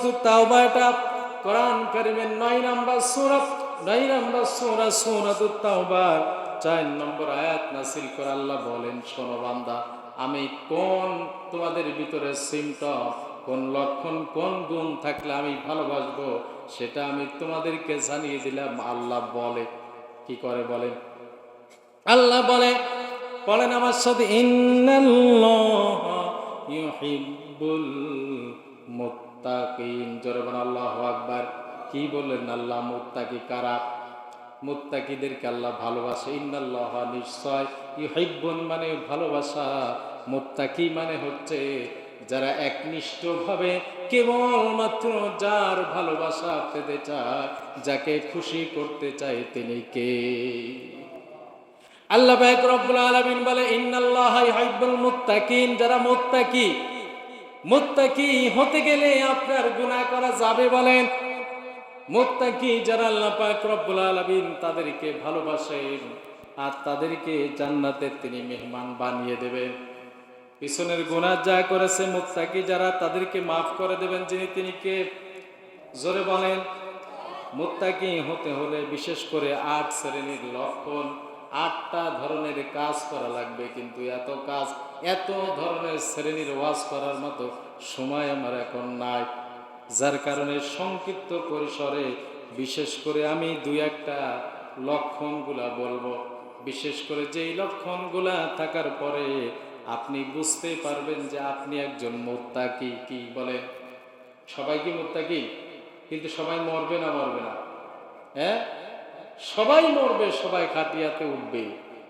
সূরাতুত কোরআন কারিমের number number সূরা সূরাতুত তাওবা নম্বর আয়াত নাসিল করে আল্লাহ বলেন, শোনো বান্দা, আমি কোন তোমাদের ভিতরে সিমটম কোন লক্ষণ, কোন গুণ থাকলে আমি ভালোবাসবো, সেটা আমি তোমাদেরকে জানিয়ে দিলাম, আল্লাহ বলে। কি করে বলেন? আল্লাহ বলে, বলেন আমার সাথে, ইন্নাল্লাহ ইউহিব্বুল মুত্তাকিন। জোরে বলেন আল্লাহু আকবার। কি বললেন আল্লাহ মুত্তাকি কারা? মুত্তাকিদেরকে আল্লাহ ভালোবাসে। ইন্নাল্লাহ নিশ্চয় ইউহিব্বুন মানে ভালোবাসা। মুত্তাকি মানে হচ্ছে যারা একনিষ্ঠভাবে কেবলমাত্র যার ভালোবাসা পেতে চায়, যাকে খুশি করতে চায় তিনি কে? আল্লাহ রব্বুল আলামিন বলে, ইন্নাল্লাহ ইউহিব্বুল মুত্তাকিন। যারা মুত্তাকি মুত্তাকি হতে গেলে আপনার গুনাহ করা যাবে বলেন। মুত্তাকি যারা আল্লাহ পাক রব্বুল আলামিন তাদেরকে ভালোবাসেন আর তাদেরকে জান্নাতের তিনি মেহমান বানিয়ে দেবেন। পিছনের গুনাহ যা করেছে মুত্তাকি যারা তাদেরকে মাফ করে দেবেন যিনি তিনি কে? জোরে বলেন। মুত্তাকি হতে হলে বিশেষ করে আট শ্রেণির লক্ষণ আটটা ধরনের কাজ করা লাগবে, কিন্তু এত কাজ, এত ধরনের শ্রেণির ওয়াজ করার মতো সময় আমার এখন নাই। যার কারণে সংক্ষিপ্ত পরিসরে বিশেষ করে আমি দুই একটা লক্ষণগুলা বলব। বিশেষ করে যেই লক্ষণগুলা থাকার পরে আপনি বুঝতে পারবেন যে আপনি একজন মোত্তাকি, কি বলে? সবাই কি মোত্তাকি? কিন্তু সবাই মরবে না মরবে না। হ্যাঁ? সবাই মরবে, সবাই খাটিয়াতে উঠবে।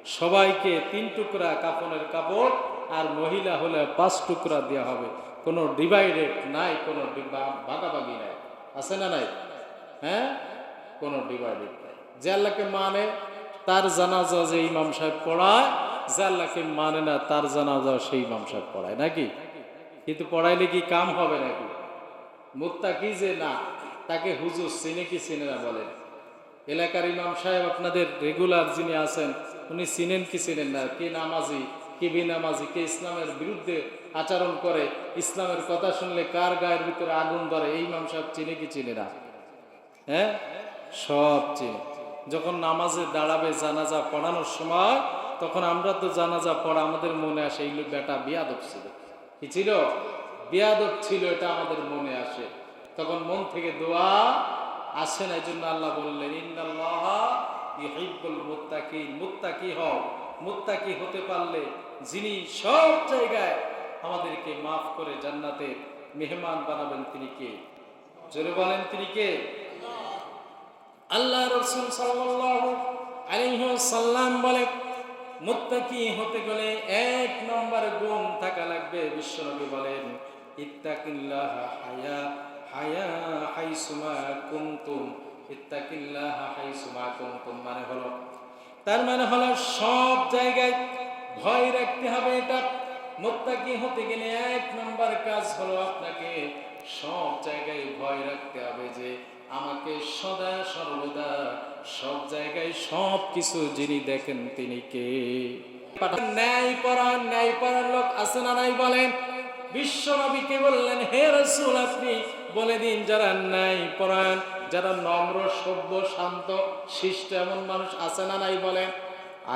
সবাইকে তিন টুকরা কাপনের কাপড় আর মহিলা হলে পাঁচ টুকরা দেওয়া হবে। কোনো ডিভাইডেড নাই, কোনো ভাগাভাগি নাই। আছে না নাই? হ্যাঁ? কোনো ডিভাইডেড নাই। যে আল্লাহকে মানে তার জানাজা যে ইমাম সাহেব পড়ায়, যে আল্লাহকে মানে না, তার জানাজা সেই ইমাম সাহেব পড়ায়, নাকি? কিন্তু পড়াইলে কি কাম হবে নাকি? মুক্তা কি যে না, তাকে হুজুর চিনে কি চিনে না বলেন এলাকার ইমাম সাহেব আপনাদের রেগুলার যিনি আছেন, উনি চিনেন কি চিনেন না? কে নামাজি, কে বেনামাজি, কে ইসলামের বিরুদ্ধে আচরণ করে, ইসলামের কথা শুনলে কার গায়ের ভিতরে আগুন ধরে? এই ইমাম সাহেব চিনে কি চিনে না? হ্যাঁ? সব চিনে। যখন নামাজে দাঁড়াবে জানাজা পড়ানোর সময়, তখন আমরা তো জানাজা পড়া আমাদের মনে আসে, এই লোক বেটা বিয়াদব ছিল। কি ছিল? বিয়াদব ছিল, এটা আমাদের মনে আসে। তখন মন থেকে দোয়া আসে না এই জন্য আল্লাহ বললেন মুত্তাকিন। মুত্তাকি হও, মুত্তাকি হতে পারলে যিনি সব জায়গায় আমাদেরকে মাফ করে জান্নাতে মেহমান বানাবেন তিনি কে? জোরে বলেন, তিনি কে? আল্লাহ রসুল সাল্লাম বলে, মুত্তাকি হতে গেলে এক নম্বর গুণ থাকা লাগবে। বিশ্বনবী বলেন, ইত্তাকিল্লাহ হায়া। হায়া হাইসুমা কুনতুম, ইত্তাকিল্লাহ হাইসুমা কুনতুম মানে হলো, তার মানে হলো সব জায়গায় ভয় রাখতে হবে এটা। মুত্তাকি হতে গেলে এক নম্বর কাজ হলো আপনাকে সব জায়গায় ভয় রাখতে হবে যে আমাকে সদা সর্বদা সব জায়গায় সব কিছু যিনি দেখেন তিনি কে? ন্যায় পরাণ ন্যায় পরাণ লোক আছে না নাই বলেন? বিশ্বনবীকে বললেন, হে রসুল, আপনি বলে দিন, যারা ন্যায় পরায়ণ, যারা নম্র, সভ্য, শান্ত, শিষ্ট, এমন মানুষ আছে না নাই বলেন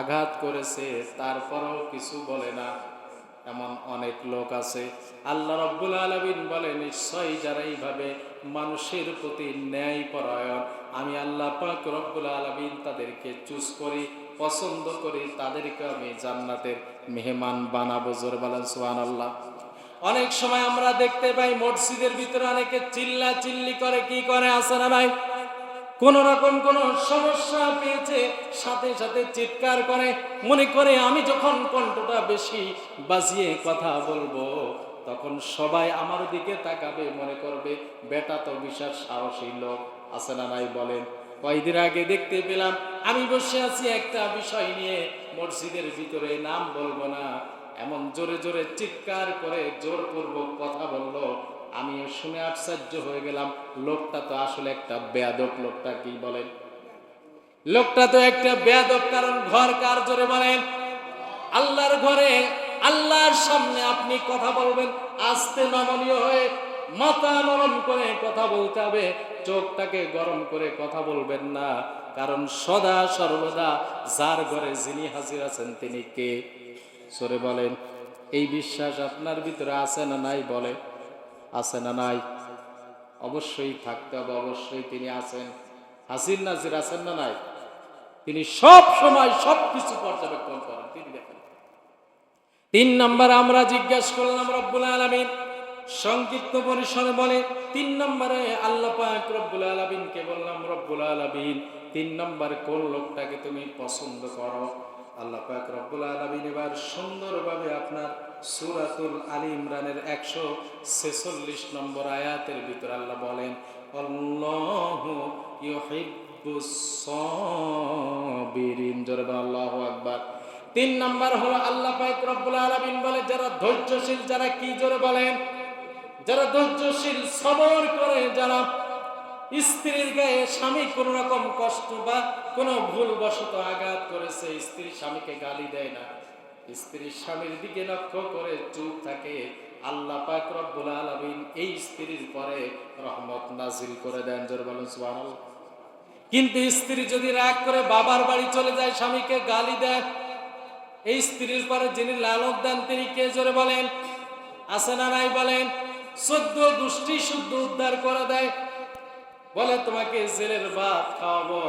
আঘাত করেছে, তারপরেও কিছু বলে না। এমন অনেক লোক আছে। আল্লাহ রব্বুল আলমিন বলে, নিশ্চয়ই যারা এইভাবে মানুষের প্রতি ন্যায় পরায়ণ, আমি আল্লাহ পাক রব্বুল আলমিন তাদেরকে চুজ করি, পছন্দ করি, তাদেরকে আমি জান্নাতের মেহমান বানাবো। জোর বলেন সুহান আল্লাহ অনেক সময় আমরা দেখতে পাই মসজিদের ভিতরে অনেকে চিল্লা চিল্লি করে, কি করে আসে না ভাই কোন রকম কোন সমস্যা পেয়েছে, সাথে সাথে চিৎকার করে, মনে করে আমি যখন কণ্ঠটা বেশি বাজিয়ে কথা বলব, তখন সবাই আমার দিকে তাকাবে, মনে করবে, বেটা তো বিশাল সাহসী লোক, আছে না নাই? বলেন। কয়েকদিন আগে দেখতে পেলাম, আমি বসে আছি একটা বিষয় নিয়ে, মসজিদের ভিতরে, নাম বলব না। এমন জোরে জোরে চিৎকার করে জোর জোরপূর্বক কথা বলল, আমি শুনে আশ্চর্য হয়ে গেলাম, লোকটা তো আসলে একটা বেয়াদব লোকটা, কি বলেন? লোকটা তো একটা বেয়াদব, কারণ ঘর কার জোরে বলেন? আল্লাহর ঘরে, আল্লাহর সামনে আপনি কথা বলবেন, আস্তে নমনীয় হয়ে মাথা নরম করে কথা বলতে হবে, চোখটাকে গরম করে কথা বলবেন না, কারণ সদা সর্বদা যার ঘরে যিনি হাজির আছেন তিনি কে? সরে বলেন, এই বিশ্বাস আপনার ভিতরে আছে না নাই? বলে, আছে না নাই। অবশ্যই থাকতে হবে, অবশ্যই তিনি আছেন। হাসির নাজির আছেন না নাই? তিনি সব সময় সব কিছু পর্যবেক্ষণ করেন, তিনি দেখেন। তিন নম্বর আমরা জিজ্ঞাসা করলাম, রব্বুল আলমিন। সংক্ষিপ্ত পরিসরে বলে, তিন নম্বরে আল্লাহ পাক রব্বুল আলমিনকে বললাম, রব্বুল আলমিন, তিন নম্বর কোন লোকটাকে তুমি পছন্দ করো? আল্লাহ পাক রব্বুল আলমিন এবার সুন্দরভাবে আপনার সুরাতুল আলী ইমরানের একশো ছেচল্লিশ নম্বর আয়াতের ভিতর আল্লাহ বলেন, আল্লাহু আকবার। তিন নাম্বার হলো আল্লাহ পাক রব্বুল আলামিন বলে, যারা ধৈর্যশীল, যারা কি জোরে বলেন? যারা ধৈর্যশীল, সবর করে, যারা স্ত্রীর গায়ে স্বামী কোন রকম কষ্ট বা কোনো ভুল বশত আঘাত করেছে, স্ত্রী স্বামীকে গালি দেয় না। স্ত্রী স্বামীর দিকে লক্ষ্য করে চুপ থাকে। আল্লাহ পাক রব্বুল এই স্ত্রীর পরে রহমত নাজিল করে দেন। জোর বলুন, সুবহানাল্লাহ। কিন্তু স্ত্রী যদি রাগ করে বাবার বাড়ি চলে যায়, স্বামীকে গালি দেয়, এই স্ত্রীর পরে যিনি লালন দেন, তিনি কে? জোরে বলেন। আছে না নাই বলেন। চোদ্দ গোষ্ঠী শুদ্ধ উদ্ধার করে দেয়। বলে তোমাকে জেলের ভাত খাওয়াবো।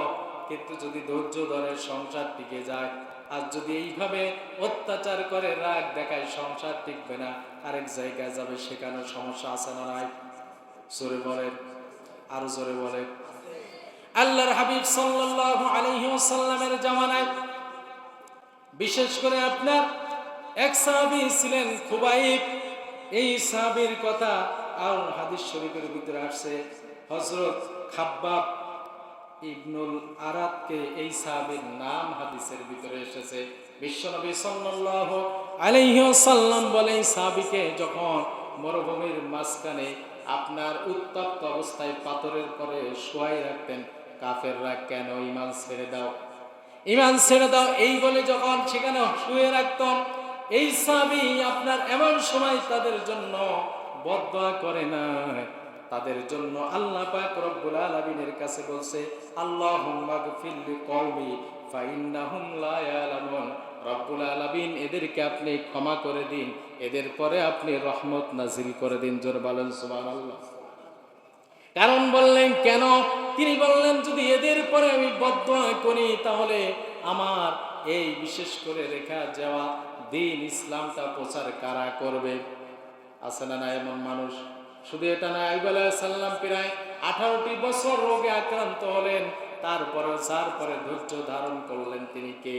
কিন্তু যদি ধৈর্য ধরে সংসার টিকে যায়, আর যদি এইভাবে অত্যাচার করে রাগ দেখায় সংসার টিকবে না, আরেক জায়গায় যাবে সেখানে সমস্যা আছে না নাই? জোরে বলেন, আরও জোরে বলেন। আল্লাহর হাবিব সাল্লাল্লাহু আলাইহি জামানায় বিশেষ করে আপনার এক সাহাবী ছিলেন খুবাইব। এই সাহাবীর কথা আর হাদিস শরীফের ভিতরে আসছে। হযরত খাব্বাব ইবনুল আরাদকে এই সাহাবীর নাম হাদিসের ভিতরে এসেছে। বিশ্বনবী সাল্লাল্লাহু আলাইহি ওয়াসাল্লাম এই সাহাবীকে যখন মরুভূমির মাঝখানে আপনার উত্তপ্ত অবস্থায় পাথরের পরে শোয়াই রাখতেন, কাফেররা কেন ইমান ছেড়ে দাও? ইমান ছেড়ে দাও, এই বলে যখন সেখানে শুয়ে রাখতাম এই সাবি আপনার এমন সময় তাদের জন্য বদয়া করে না তাদের জন্য আল্লাহ পাক রব্বুল আলামিনের কাছে বলছে, আল্লাহুম্মা গফিরলি কওমি, ফাইন্নাহুম লা ইয়ালামুন। রব্বুল আলামিন, এদেরকে আপনি ক্ষমা করে দিন। এদের পরে আপনি রহমত নাজিল করে দিন। জোর বলেন, সুবহানাল্লাহ। কারণ বললেন, কেন? তিনি বললেন, যদি এদের পরে আমি বদয়া করি, তাহলে আমার এই বিশেষ করে রেখা যাওয়া দিন ইসলামটা প্রচার কারা করবে? আছে না না এমন মানুষ? শুধু এটা না, আইব সাল্লাম প্রায় আঠারোটি বছর রোগে আক্রান্ত হলেন তারপরে যার পরে ধৈর্য ধারণ করলেন তিনি কে?